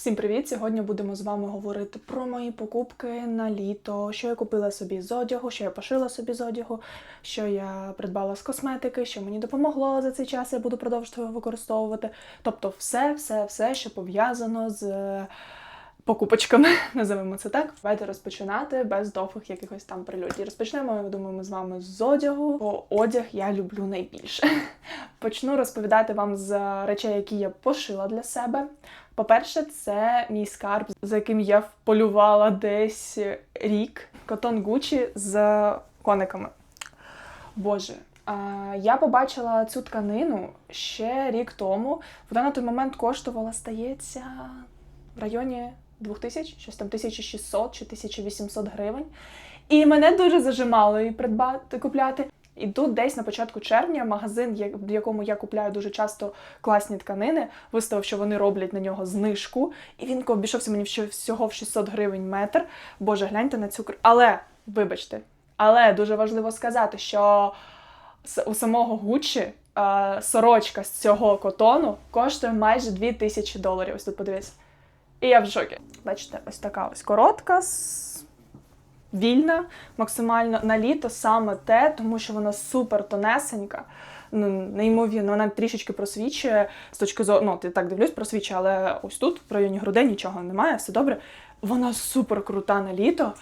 Всім привіт! Сьогодні будемо з вами говорити про мої покупки на літо, що я купила собі з одягу, що я пошила собі з одягу, що я придбала з косметики, що мені допомогло за цей час, я буду продовжувати його використовувати. Тобто, все, все, все, що пов'язано з е, покупочками, називаємо це так. Давайте розпочинати без довгих якихось там прильотів. Розпочнемо, я думаю, ми з вами з одягу, бо одяг я люблю найбільше. Почну розповідати вам з речей, які я пошила для себе. По-перше, це мій скарб, за яким я полювала десь рік. Котон Гучі з кониками. Боже, я побачила цю тканину ще рік тому. Вона на той момент коштувала, стається, в районі 2000, щось там 1600 чи 1800 гривень. І мене дуже зажимало її придбати, купляти. І тут десь на початку червня магазин, в якому я купляю дуже часто класні тканини, виставив, що вони роблять на нього знижку, і він обійшовся мені всього- в 600 гривень метр. Боже, гляньте на цю Але, вибачте, але дуже важливо сказати, що у самого Гуччі сорочка з цього котону коштує майже 2000 доларів. Ось тут подивіться. І я в шокі. Бачите, ось така ось коротка, вільна, максимально на літо саме те, тому що вона супер тонесенька. Ну, неймовірно, вона трішечки просвічує з точки зору, ну, ти так дивлюсь, просвічує, але ось тут, в районі грудей, нічого немає, все добре. Вона супер крута на літо.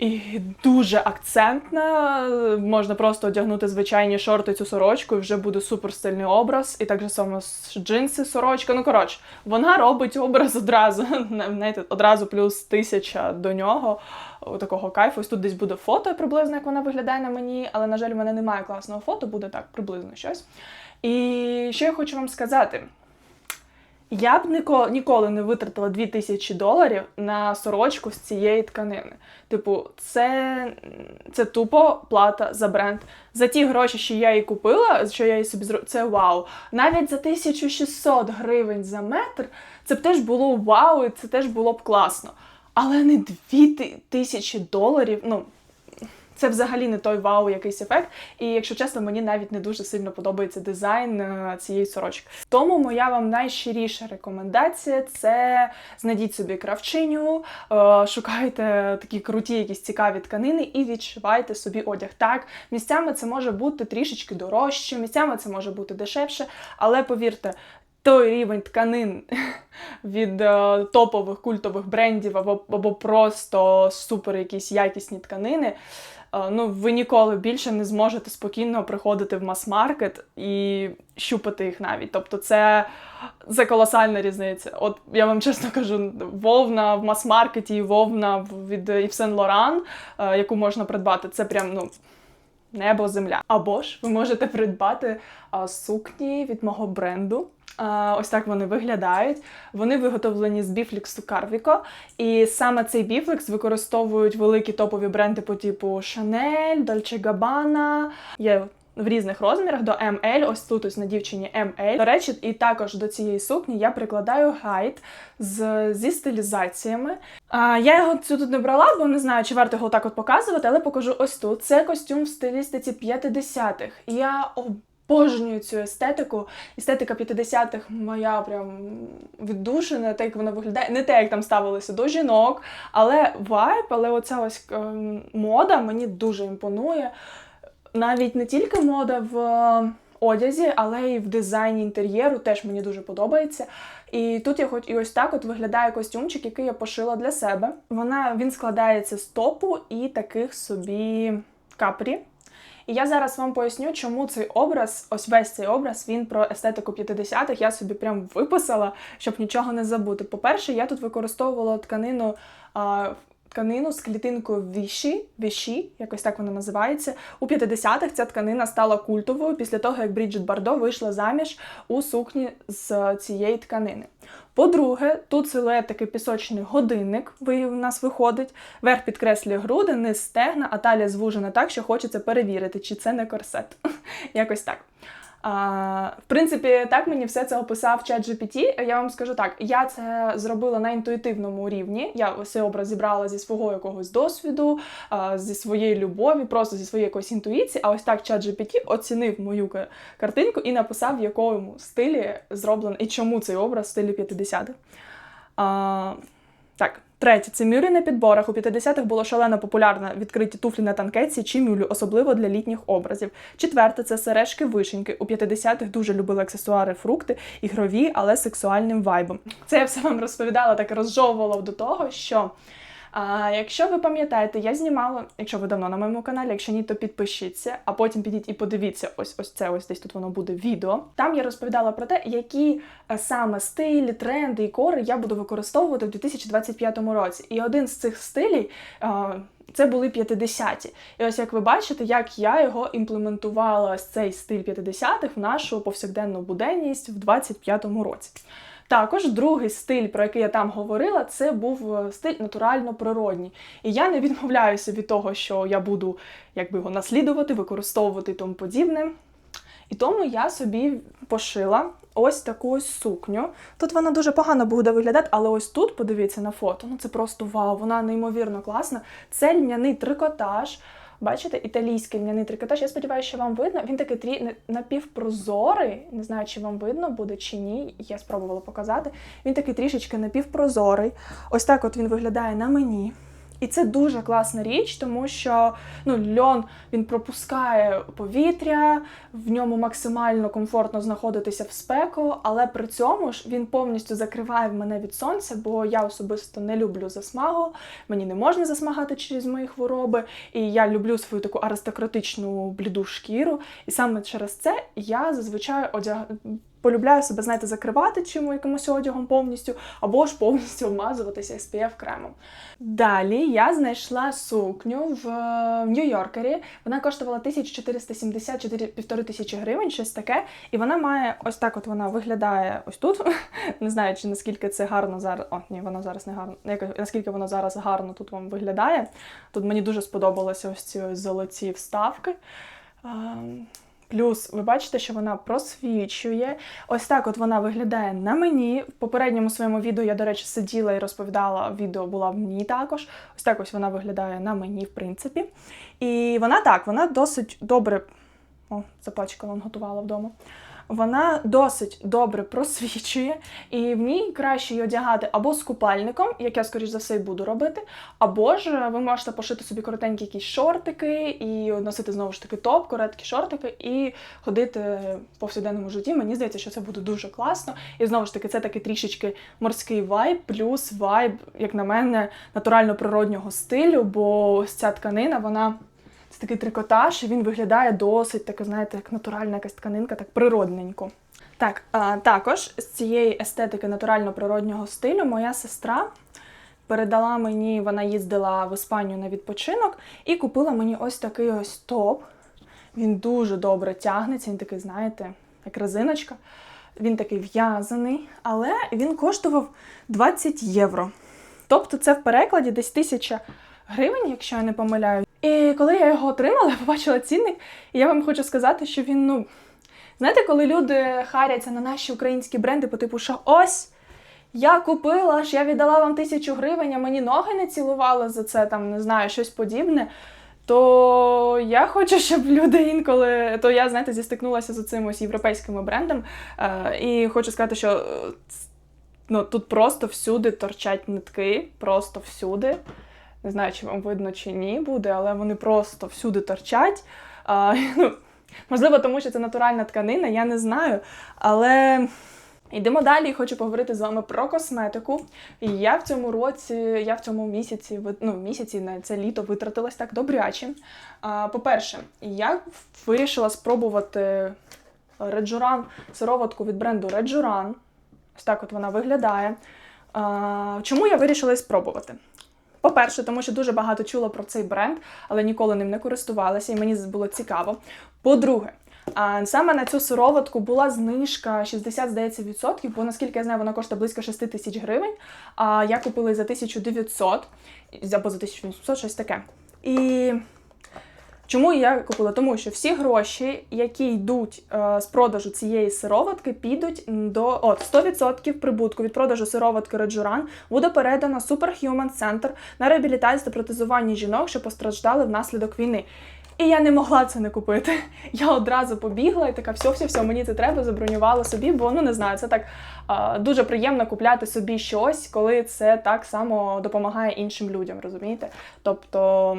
І дуже акцентна. Можна просто одягнути звичайні шорти цю сорочку, і вже буде супер стильний образ. І так же само джинси, сорочка. Ну коротше, вона робить образ одразу. Знаєте, одразу плюс тисяча до нього. Такого кайфу. Ось тут десь буде фото приблизно, як вона виглядає на мені, але, на жаль, у мене немає класного фото, буде так приблизно щось. І що я хочу вам сказати. Я б ніко- ніколи не витратила 2000 доларів на сорочку з цієї тканини. Типу, це, це тупо плата за бренд. За ті гроші, що я її купила, що я її собі зробила, це вау. Навіть за 1600 гривень за метр це б теж було вау, і це теж було б класно. Але не 2000 доларів. Ну, це взагалі не той вау якийсь ефект. І якщо чесно, мені навіть не дуже сильно подобається дизайн е, цієї сорочки. Тому моя вам найщиріша рекомендація це знайдіть собі кравчиню, е, шукайте такі круті, якісь цікаві тканини і відшивайте собі одяг. Так, місцями це може бути трішечки дорожче, місцями це може бути дешевше, але повірте. Той рівень тканин від е, топових культових брендів або, або просто супер якісь якісні тканини. Е, Ну, ви ніколи більше не зможете спокійно приходити в мас-маркет і щупати їх навіть. Тобто, це, це колосальна різниця. От я вам чесно кажу, вовна в мас-маркеті і вовна від Laurent, е, яку можна придбати, це прям ну. Небо, земля. Або ж ви можете придбати а, сукні від мого бренду. А, ось так вони виглядають. Вони виготовлені з біфліксу Карвіко. І саме цей біфлекс використовують великі топові бренди по типу Шанель, Дольче Габана. Є в різних розмірах до ML, ось тут ось на дівчині ML. До речі, і також до цієї сукні я прикладаю гайд з, зі стилізаціями. А, я його цю тут не брала, бо не знаю, чи варто його так от показувати, але покажу ось тут. Це костюм в стилістиці 50-х. Я обожнюю цю естетику. Естетика 50-х моя прям віддушена, те, як вона виглядає. Не те, як там ставилися до жінок, але вайб, але оця ось ем, мода мені дуже імпонує. Навіть не тільки мода в е, одязі, але й в дизайні інтер'єру теж мені дуже подобається. І тут я хоч і ось так от виглядає костюмчик, який я пошила для себе. Вона він складається з топу і таких собі капрі. І я зараз вам поясню, чому цей образ, ось весь цей образ, він про естетику 50-х. Я собі прям виписала, щоб нічого не забути. По-перше, я тут використовувала тканину. А, Тканину з клітинкою віші, віші, якось так вона називається. У 50-х ця тканина стала культовою після того, як Бріджит Бардо вийшла заміж у сукні з цієї тканини. По-друге, тут силует такий пісочний годинник у нас виходить. Верх підкреслює груди, низ стегна, а талія звужена так, що хочеться перевірити, чи це не корсет. Якось так. А, в принципі, так мені все це описав чат GPT. Я вам скажу так, я це зробила на інтуїтивному рівні. Я ось образ зібрала зі свого якогось досвіду, а, зі своєї любові, просто зі своєї якоїсь інтуїції. А ось так чат GPT оцінив мою картинку і написав, в якому стилі зроблено і чому цей образ в стилі 50-х. А, так, третє це мюри на підборах. У 50-х було шалено популярно відкриті туфлі на танкетці чи мюлю, особливо для літніх образів. Четверте це сережки вишеньки. У 50-х дуже любили аксесуари, фрукти, ігрові, але сексуальним вайбом. Це я все вам розповідала, так розжовувала до того, що. А якщо ви пам'ятаєте, я знімала, якщо ви давно на моєму каналі, якщо ні, то підпишіться, а потім підіть і подивіться ось ось це, ось десь тут воно буде відео. Там я розповідала про те, які е, саме стилі, тренди і кори я буду використовувати в 2025 році. І один з цих стилів. е, Це були 50-ті. І ось як ви бачите, як я його імплементувала цей стиль 50-х в нашу повсякденну буденність в 25-му році. Також другий стиль, про який я там говорила, це був е, стиль натурально-природній. І я не відмовляюся від того, що я буду якби його наслідувати, використовувати і тому подібне. І тому я собі пошила ось таку ось сукню. Тут вона дуже погано буде виглядати, але ось тут, подивіться на фото, ну це просто вау, вона неймовірно класна. Це льняний трикотаж. Бачите, італійський льняний трикотаж. Я сподіваюся, що вам видно. Він такий трі... напівпрозорий. Не знаю, чи вам видно буде чи ні. Я спробувала показати. Він такий трішечки напівпрозорий. Ось так от він виглядає на мені. І це дуже класна річ, тому що ну, льон він пропускає повітря, в ньому максимально комфортно знаходитися в спеку, але при цьому ж він повністю закриває мене від сонця, бо я особисто не люблю засмагу, мені не можна засмагати через мої хвороби, і я люблю свою таку аристократичну бліду шкіру. І саме через це я зазвичай одяг... полюбляю себе, знаєте, закривати чим якимось одягом повністю, або ж повністю обмазуватися SPF кремом. Далі я знайшла сукню в е, Нью-Йоркері. Вона коштувала 1474 півтори тисячі гривень, щось таке. І вона має ось так: от вона виглядає ось тут. Не знаю, чи наскільки це гарно зараз. О, ні, воно зараз не гарно. Наскільки воно зараз гарно тут вам виглядає. Тут мені дуже сподобалися ось ці ось золоті вставки. Плюс ви бачите, що вона просвічує. Ось так от вона виглядає на мені. В попередньому своєму відео я, до речі, сиділа і розповідала, відео була в мені також. Ось так ось вона виглядає на мені, в принципі. І вона так, вона досить добре. О, запачкала, готувала вдома. Вона досить добре просвічує, і в ній краще її одягати або з купальником, як я, скоріш за все, і буду робити, або ж ви можете пошити собі коротенькі якісь шортики і носити знову ж таки топ, короткі шортики, і ходити в повсякденному житті. Мені здається, що це буде дуже класно. І знову ж таки, це такий трішечки морський вайб, плюс вайб, як на мене, натурально-природнього стилю, бо ця тканина, вона. Це такий трикотаж, і він виглядає досить, так, знаєте, як натуральна якась тканинка, так природненько. Так, а, також з цієї естетики натурально-природнього стилю моя сестра передала мені, вона їздила в Іспанію на відпочинок і купила мені ось такий ось топ. Він дуже добре тягнеться, він такий, знаєте, як резиночка. Він такий в'язаний, але він коштував 20 євро. Тобто це в перекладі десь тисяча гривень, якщо я не помиляю. І коли я його отримала, я побачила цінник, і я вам хочу сказати, що він, ну, знаєте, коли люди харяться на наші українські бренди по типу, що ось. Я купила ж, я віддала вам тисячу гривень, а мені ноги не цілували за це, там не знаю, щось подібне. То я хочу, щоб люди інколи, то я, знаєте, зістикнулася з цим ось європейськими брендом. Е, і хочу сказати, що е, ну, тут просто всюди торчать нитки, просто всюди. Не знаю, чи вам видно чи ні буде, але вони просто всюди торчать. А, ну, можливо, тому що це натуральна тканина, я не знаю. Але йдемо далі. Хочу поговорити з вами про косметику. І я в цьому році, я в цьому місяці, ну, місяці на це літо витратилась так добряче. По-перше, я вирішила спробувати Реджуран сироватку від бренду Реджуран. Ось так от вона виглядає. А, чому я вирішила спробувати? По-перше, тому що дуже багато чула про цей бренд, але ніколи ним не користувалася, і мені було цікаво. По-друге, саме на цю сироватку була знижка 60, здається, відсотків, бо наскільки я знаю, вона коштує близько 6 тисяч гривень. А я купила за 1900 або за 1800, щось таке. І Чому я купила? Тому що всі гроші, які йдуть е, з продажу цієї сироватки, підуть до от 100% прибутку від продажу сироватки Реджуран буде передано Superhuman Center на реабілітацію та протезування жінок, що постраждали внаслідок війни. І я не могла це не купити. Я одразу побігла і така, все, все, все, мені це треба, забронювала собі, бо ну не знаю, це так а, дуже приємно купляти собі щось, коли це так само допомагає іншим людям, розумієте? Тобто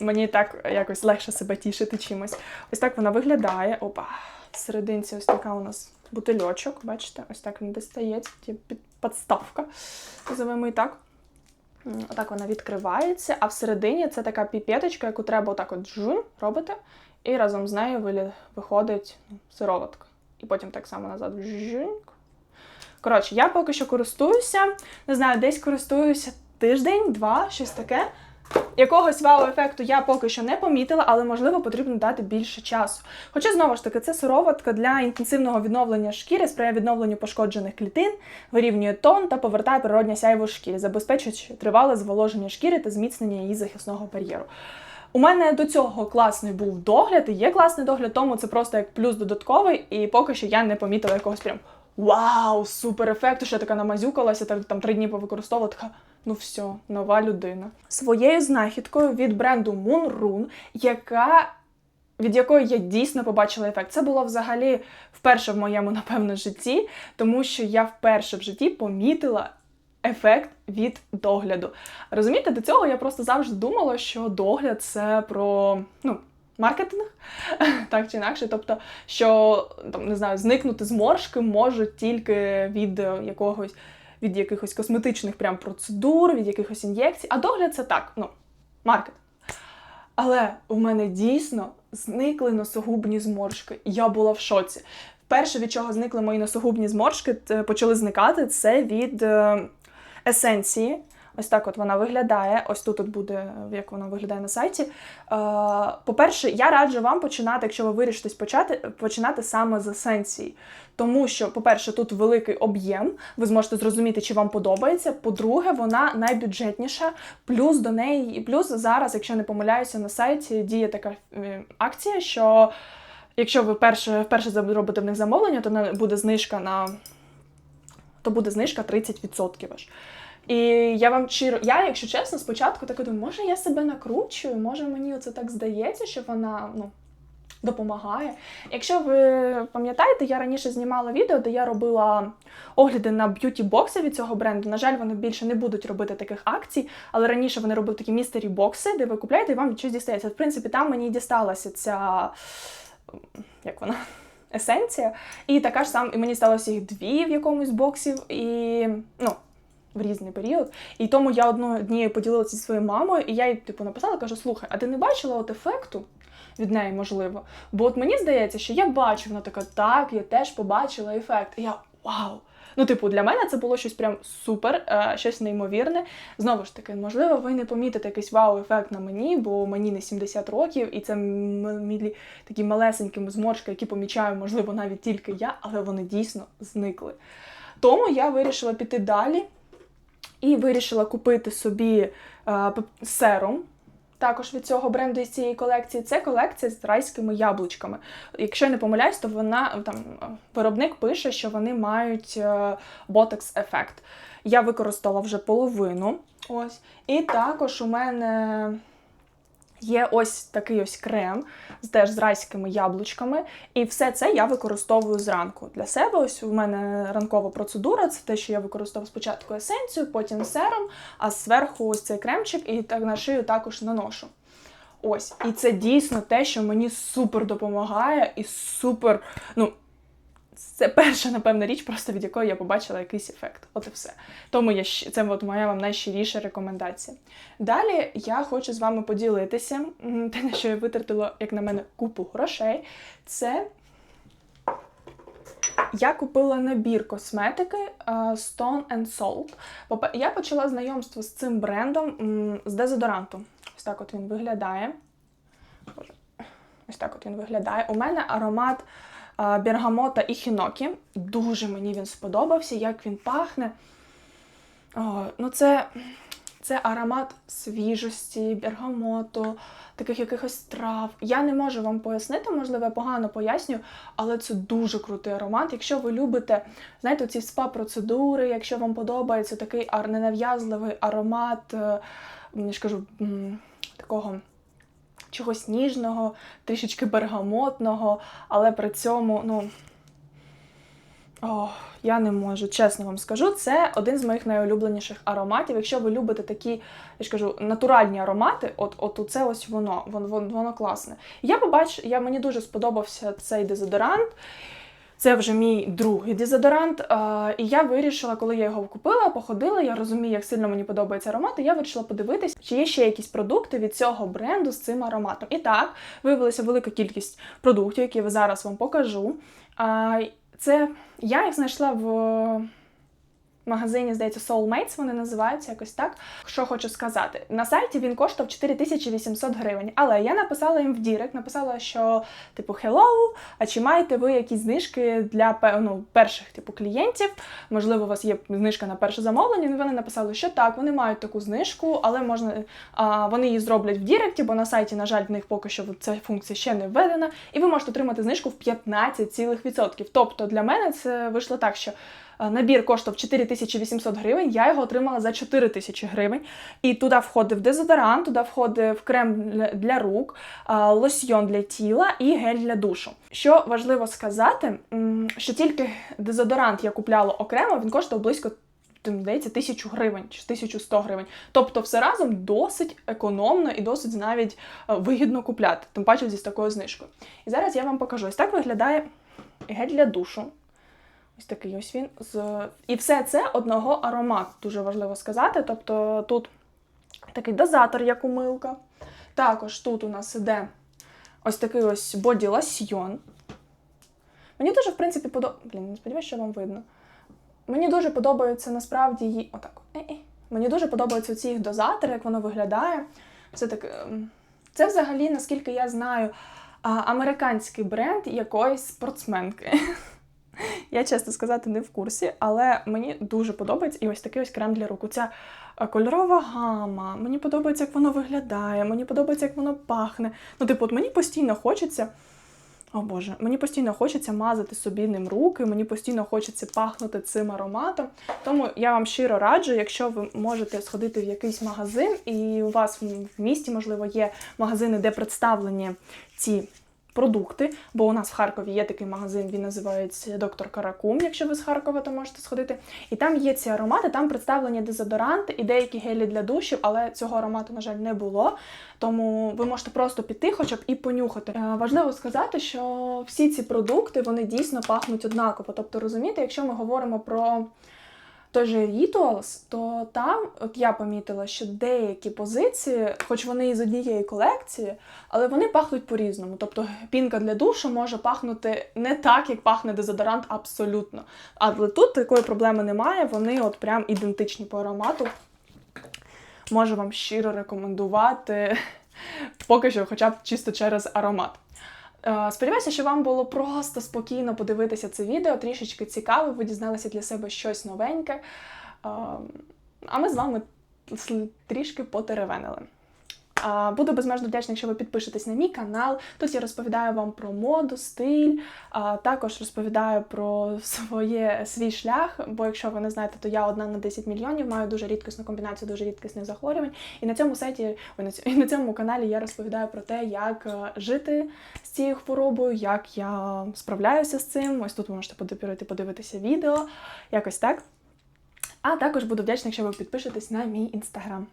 мені так якось легше себе тішити чимось. Ось так вона виглядає. Опа, всерединці ось така у нас бутильочок, бачите, ось так він достається, підставка, називаємо і так. Отак вона відкривається, а всередині це така піпеточка, яку треба отак от жун робити, і разом з нею виходить ну, сироватка. І потім так само назад жуньк. Коротше, я поки що користуюся, не знаю, десь користуюся тиждень, два, щось таке. Якогось вау-ефекту я поки що не помітила, але можливо потрібно дати більше часу. Хоча знову ж таки, це сироватка для інтенсивного відновлення шкіри, сприяє відновленню пошкоджених клітин, вирівнює тон та повертає природнє сяйво шкірі, забезпечуючи тривале зволоження шкіри та зміцнення її захисного бар'єру. У мене до цього класний був догляд, і є класний догляд, тому це просто як плюс додатковий, і поки що я не помітила якогось прям вау, супер ефекту, що така намазюкалася, там три дні повикористовувала, така. Ну все, нова людина. Своєю знахідкою від бренду Moonrun, яка від якої я дійсно побачила ефект. Це було взагалі вперше в моєму, напевно, житті, тому що я вперше в житті помітила ефект від догляду. Розумієте, до цього я просто завжди думала, що догляд це про ну, маркетинг, так чи інакше. Тобто, що там не знаю, зникнути зморшки можуть тільки від е, якогось. Від якихось косметичних прям процедур, від якихось ін'єкцій. А догляд це так, ну, маркет. Але у мене дійсно зникли носогубні зморшки. Я була в шоці. Перше, від чого зникли мої носогубні зморшки, почали зникати, це від е, есенції. Ось так от вона виглядає. Ось тут от буде, як вона виглядає на сайті. Е, по-перше, я раджу вам починати, якщо ви вирішитесь почати, починати саме з есенції. Тому що, по-перше, тут великий об'єм, ви зможете зрозуміти, чи вам подобається. По-друге, вона найбюджетніша. Плюс до неї, і плюс зараз, якщо не помиляюся, на сайті діє така е, акція, що якщо ви перше, вперше зробите в них замовлення, то буде знижка на то буде знижка 30% аж. І я вам щиро, я, якщо чесно, спочатку так думаю, може я себе накручую, може мені оце так здається, що вона ну, допомагає. Якщо ви пам'ятаєте, я раніше знімала відео, де я робила огляди на б'юті-бокси від цього бренду. На жаль, вони більше не будуть робити таких акцій, але раніше вони робили такі містері бокси, де ви купляєте і вам щось дістається. В принципі, там мені дісталася ця. як вона? Есенція. І така ж сам, і мені сталося їх дві в якомусь боксів, і ну, в різний період. І тому я однією поділилася зі своєю мамою, і я їй типу написала, кажу: слухай, а ти не бачила от ефекту від неї, можливо? Бо от мені здається, що я бачу, вона така, так, я теж побачила ефект. І я вау! Ну, типу, для мене це було щось прям супер, е, щось неймовірне. Знову ж таки, можливо, ви не помітите якийсь вау-ефект на мені, бо мені не 70 років, і це мілі такі малесенькі зморшки, які помічаю, можливо, навіть тільки я, але вони дійсно зникли. Тому я вирішила піти далі і вирішила купити собі е, серум. Також від цього бренду із цієї колекції це колекція з райськими яблучками. Якщо я не помиляюсь, то вона там е, виробник пише, що вони мають ботекс ефект. Я використала вже половину. Ось. І також у мене є ось такий ось крем теж з райськими яблучками. І все це я використовую зранку. Для себе ось у мене ранкова процедура. Це те, що я використовую спочатку есенцію, потім серум, а зверху ось цей кремчик, і так на шию також наношу. Ось, і це дійсно те, що мені супер допомагає і супер. Ну, це перша, напевно, річ, просто від якої я побачила якийсь ефект. От і все. Тому я це от моя вам найщиріша рекомендація. Далі я хочу з вами поділитися те, на що я витратила, як на мене, купу грошей. Це я купила набір косметики Stone and Salt. Я почала знайомство з цим брендом з дезодоранту. Ось так от він виглядає. Ось так от він виглядає. У мене аромат бергамота і хінокі. Дуже мені він сподобався, як він пахне. О, ну це, це аромат свіжості, бергамоту, таких якихось трав. Я не можу вам пояснити, можливо, я погано поясню, але це дуже крутий аромат. Якщо ви любите, знаєте, ці спа-процедури, якщо вам подобається такий ненав'язливий аромат, е, я ж кажу, такого чогось ніжного, трішечки бергамотного, але при цьому, ну. О, я не можу, чесно вам скажу. Це один з моїх найулюбленіших ароматів. Якщо ви любите такі, я ж кажу, натуральні аромати, от от це ось воно, воно, воно, класне. Я побачу, я, мені дуже сподобався цей дезодорант. Це вже мій другий дезодорант. І я вирішила, коли я його купила, походила, я розумію, як сильно мені подобається аромат, і я вирішила подивитись, чи є ще якісь продукти від цього бренду з цим ароматом. І так, виявилася велика кількість продуктів, які я зараз вам покажу. Це я їх знайшла в магазині, здається, Soulmates, вони називаються якось так. Що хочу сказати, на сайті він коштував 4800 гривень. Але я написала їм в Дірект, написала, що типу hello, а чи маєте ви якісь знижки для ну, перших типу клієнтів? Можливо, у вас є знижка на перше замовлення. Вони написали, що так, вони мають таку знижку, але можна а, вони її зроблять в Діректі, бо на сайті, на жаль, в них поки що ця функція ще не введена, і ви можете отримати знижку в 15,%. Тобто для мене це вийшло так, що набір коштував 4800 гривень, я його отримала за 4000 гривень. І туди входив дезодорант, туди входив крем для- рук, а, лосьйон для тіла і гель для душу. Що важливо сказати, що тільки дезодорант я купляла окремо, він коштував близько. Здається, тисячу гривень чи 1100 гривень. Тобто, все разом досить економно і досить навіть е, вигідно купляти, тим паче зі такою знижкою. І зараз я вам покажу. Ось так виглядає гель для душу. Ось такий ось він. З... І все це одного аромату, дуже важливо сказати. Тобто тут такий дозатор, як умилка. Також тут у нас іде ось такий ось боді лосьйон. Мені дуже, в принципі, подобається. Блін, не сподіваюся, що вам видно. Мені дуже подобаються насправді її. Отак. Е-е. Мені дуже подобаються ці їх дозатори, як воно виглядає. Це так. ем, Це взагалі, наскільки я знаю, американський бренд якоїсь спортсменки. Я, чесно сказати, не в курсі, але мені дуже подобається і ось такий ось крем для рук. Ця кольорова гама, мені подобається, як воно виглядає, мені подобається, як воно пахне. Ну, типу, от мені постійно хочеться. О Боже, мені постійно хочеться мазати собі ним руки, мені постійно хочеться пахнути цим ароматом. Тому я вам щиро раджу, якщо ви можете сходити в якийсь магазин, і у вас в місті, можливо, є магазини, де представлені ці продукти. Бо у нас в Харкові є такий магазин, він називається Доктор Каракум. Якщо ви з Харкова, то можете сходити. І там є ці аромати, там представлені дезодоранти і деякі гелі для душів, але цього аромату, на жаль, не було. Тому ви можете просто піти, хоча б і понюхати. Е, Важливо сказати, що всі ці продукти вони дійсно пахнуть однаково. Тобто, розумієте, якщо ми говоримо про той же Rituals, то там, от я помітила, що деякі позиції, хоч вони із однієї колекції, але вони пахнуть по-різному. Тобто пінка для душу може пахнути не так, як пахне дезодорант абсолютно. Але тут такої проблеми немає, вони от прям ідентичні по аромату. Можу вам щиро рекомендувати, поки що, хоча б чисто через аромат. Е, Сподіваюся, що вам було просто спокійно подивитися це відео, трішечки цікаво, ви дізналися для себе щось новеньке. Е, А ми з вами трішки потеревенили. Буду безмежно вдячна, якщо ви підпишетесь на мій канал. Тут я розповідаю вам про моду, стиль, також розповідаю про своє, свій шлях. Бо якщо ви не знаєте, то я одна на 10 мільйонів, маю дуже рідкісну комбінацію дуже рідкісних захворювань. І на цьому сайті, і на цьому каналі я розповідаю про те, як е, жити з цією хворобою, як я справляюся з цим. Ось тут ви можете подивити, подивитися відео, якось так. А також буду вдячна, якщо ви підпишетесь на мій інстаграм.